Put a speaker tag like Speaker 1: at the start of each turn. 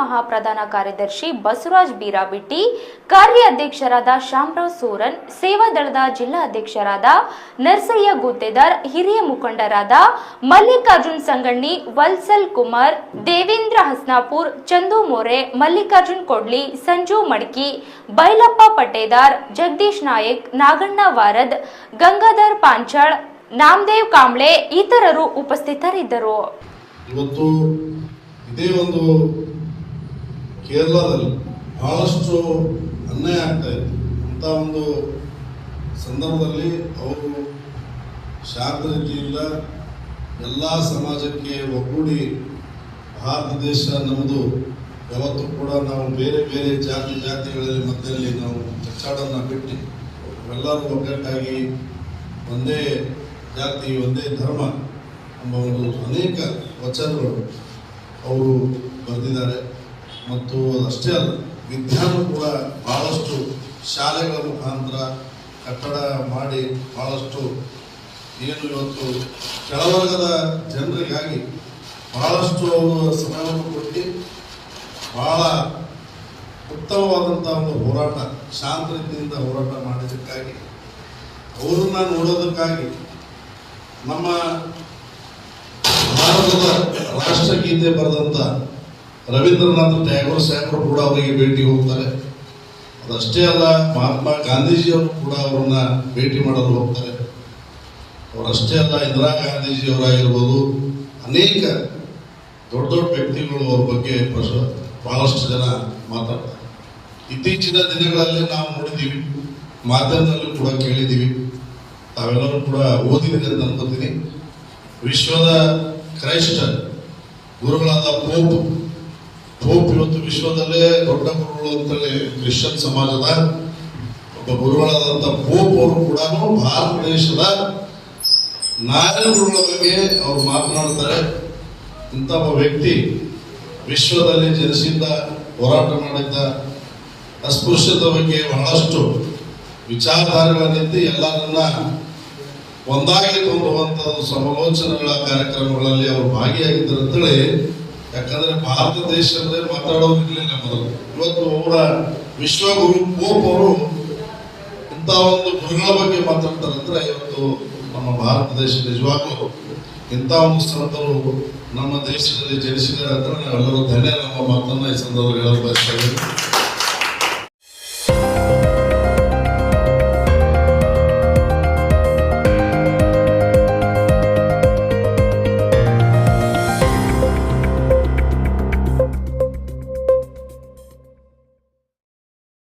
Speaker 1: ಮಹಾಪ್ರಧಾನ ಕಾರ್ಯದರ್ಶಿ ಬಸವರಾಜ್ ಬೀರಾಬಿಟ್ಟಿ, ಕಾರ್ಯಾಧ್ಯಕ್ಷರಾದ ಶಾಮರಾವ್ ಸೂರನ್ ಸೇವಾದಳದ ಜಿಲ್ಲಾ ಅಧ್ಯಕ್ಷರಾದ ನರಸಯ್ಯ ಗುತ್ತೇದಾರ್ ಹಿರಿಯ ಮುಖಂಡರಾದ ಮಲ್ಲಿಕಾರ್ಜುನ್ ಸಂಗಣ್ಣಿ, ವಲ್ಸಲ್ ಕುಮಾರ್, ದೇವೇಂದ್ರ ಹಸ್ನಾಪುರ್, ಚಂದು ಮೋರೆ, ಮಲ್ಲಿಕಾರ್ಜುನ್ ಕೊಡ್ಲಿ, ಸಂಜು ಮಡ್ಕಿ, ಬೈಲಪ್ಪ ಪಟೇದಾರ್, ಜಗದೀಶ್ ನಾಯಕ್, ನಾಗಣ್ಣ ವಾರದ್, ಗಂಗಾಧರ್ ಪಾಂಚಾಳ್, ನಾಮದೇವ್ ಕಾಂಬ್ಳೆ ಇತರರು ಉಪಸ್ಥಿತರಿದ್ದರು.
Speaker 2: ಇವತ್ತು ಇದೇ ಒಂದು ಕೇರಳದಲ್ಲಿ ಬಹಳಷ್ಟು ಅನ್ಯಾಯ ಆಗ್ತಾ ಇತ್ತು ಅಂತ ಒಂದು ಸಂದರ್ಭದಲ್ಲಿ ಅವರು ಶಾಂತ ರೀತಿಯಿಂದ ಎಲ್ಲ ಸಮಾಜಕ್ಕೆ ಒಗ್ಗೂಡಿ ಭಾರತ ದೇಶ ನಮ್ಮದು ಯಾವತ್ತೂ ಕೂಡ ನಾವು ಬೇರೆ ಬೇರೆ ಜಾತಿ ಜಾತಿಗಳಲ್ಲಿ ಮಧ್ಯದಲ್ಲಿ ನಾವು ಕಚ್ಚಾಡನ್ನು ಬಿಟ್ಟು ಎಲ್ಲರೂ ಒಗ್ಗಟ್ಟಾಗಿ ಒಂದೇ ಜಾತಿ, ಒಂದೇ ಧರ್ಮ ಎಂಬ ಒಂದು ಅನೇಕ ವಚನಗಳು ಅವರು ಬರೆದಿದ್ದಾರೆ. ಮತ್ತು ಅಷ್ಟೇ ಅಲ್ಲ ವಿದ್ಯಾನು ಕೂಡ ಭಾಳಷ್ಟು ಶಾಲೆಗಳ ಮುಖಾಂತರ ಕಟ್ಟಡ ಮಾಡಿ ಭಾಳಷ್ಟು ಏನು ಇವತ್ತು ಕೆಳವರ್ಗದ ಜನರಿಗಾಗಿ ಭಾಳಷ್ಟು ಅವರು ಸಮಯವನ್ನು ಕೊಟ್ಟು ಬಹಳ ಉತ್ತಮವಾದಂಥ ಒಂದು ಹೋರಾಟ, ಶಾಂತ ರೀತಿಯಿಂದ ಹೋರಾಟ ಮಾಡಿದ್ದಕ್ಕಾಗಿ, ಅವರನ್ನ ನೋಡೋದಕ್ಕಾಗಿ ನಮ್ಮ ಭಾರತದ ರಾಷ್ಟ್ರಗೀತೆ ಬರೆದಂತ ರವೀಂದ್ರನಾಥ್ ಟ್ಯಾಗೋರ್ ಸಾಹೇಬರು ಕೂಡ ಅವರಿಗೆ ಭೇಟಿ ಹೋಗ್ತಾರೆ. ಅದಷ್ಟೇ ಅಲ್ಲ, ಮಹಾತ್ಮ ಗಾಂಧೀಜಿಯವರು ಕೂಡ ಅವರನ್ನ ಭೇಟಿ ಮಾಡಲು ಹೋಗ್ತಾರೆ. ಅವರಷ್ಟೇ ಅಲ್ಲ, ಇಂದಿರಾ ಗಾಂಧೀಜಿಯವರಾಗಿರ್ಬೋದು, ಅನೇಕ ದೊಡ್ಡ ದೊಡ್ಡ ವ್ಯಕ್ತಿಗಳು ಅವ್ರ ಬಗ್ಗೆ ಬಹಳಷ್ಟು ಜನ ಮಾತಾಡ್ತಾರೆ. ಇತ್ತೀಚಿನ ದಿನಗಳಲ್ಲಿ ನಾವು ನೋಡಿದ್ದೀವಿ ಮಾಧ್ಯಮದಲ್ಲೂ ಕೂಡ ಕೇಳಿದ್ದೀವಿ ತಾವೆಲ್ಲರೂ ಕೂಡ ಓದಿದ್ದೀರಿ ಅಂತ ಅನ್ಕೋತೀನಿ. ವಿಶ್ವದ ಕ್ರೈಸ್ತ ಗುರುಗಳಾದ ಪೋಪ್ ಪೋಪ್ ಇವತ್ತು ವಿಶ್ವದಲ್ಲೇ ದೊಡ್ಡ ಗುರುಗಳು ಅಂತೇಳಿ ಕ್ರಿಶ್ಚಿಯನ್ ಸಮಾಜದ ಒಬ್ಬ ಗುರುಗಳಾದಂಥ ಪೋಪ್ ಅವರು ಕೂಡ ಭಾರತ ದೇಶದ ನಾರಾಯಣ ಗುರುಗಳ ಬಗ್ಗೆ ಅವರು ಮಾತನಾಡ್ತಾರೆ. ಇಂಥ ಒಬ್ಬ ವ್ಯಕ್ತಿ ವಿಶ್ವದಲ್ಲಿ ಜನಿಸಿದ್ದ ಹೋರಾಟ ಮಾಡಿದ್ದ ಅಸ್ಪೃಶ್ಯತೆ ಬಗ್ಗೆ ಬಹಳಷ್ಟು ವಿಚಾರಧಾರೆಗಳಲ್ಲಿದ್ದು ಎಲ್ಲರನ್ನ ಒಂದಾಗಿ ಕೊಂಡುವಂತ ಸಮಾಲೋಚನೆಗಳ ಕಾರ್ಯಕ್ರಮಗಳಲ್ಲಿ ಅವರು ಭಾಗಿಯಾಗಿದ್ದರು ಅಂತೇಳಿ ಯಾಕಂದ್ರೆ ಭಾರತ ದೇಶ ಅಂದ್ರೆ ಮಾತಾಡೋರು ಇರ್ಲಿಲ್ಲ ಮೊದಲು. ಇವತ್ತು ಅವರ ವಿಶ್ವಗುರು ಪೋಪ್ ಅವರು ಇಂಥ ಒಂದು ಗುರುಗಳ ಬಗ್ಗೆ ಮಾತಾಡ್ತಾರೆ ಅಂದ್ರೆ ಇವತ್ತು ನಮ್ಮ ಭಾರತ ದೇಶ ನಿಜವಾಗ್ಲೂ ಇಂಥ ಒಂದು ಸಂತರು ನಮ್ಮ ದೇಶದಲ್ಲಿ ಜನಿಸಿದ್ದಾರೆ ಅಂದ್ರೆ ನಾವೆಲ್ಲರೂ ಧನ್ಯ ನಮ್ಮ ಮಾತನ್ನ ಈ ಸಂದರ್ಭದಲ್ಲಿ ಹೇಳಲು ಬಯಸ್ತಾ ಇದ್ದೀನಿ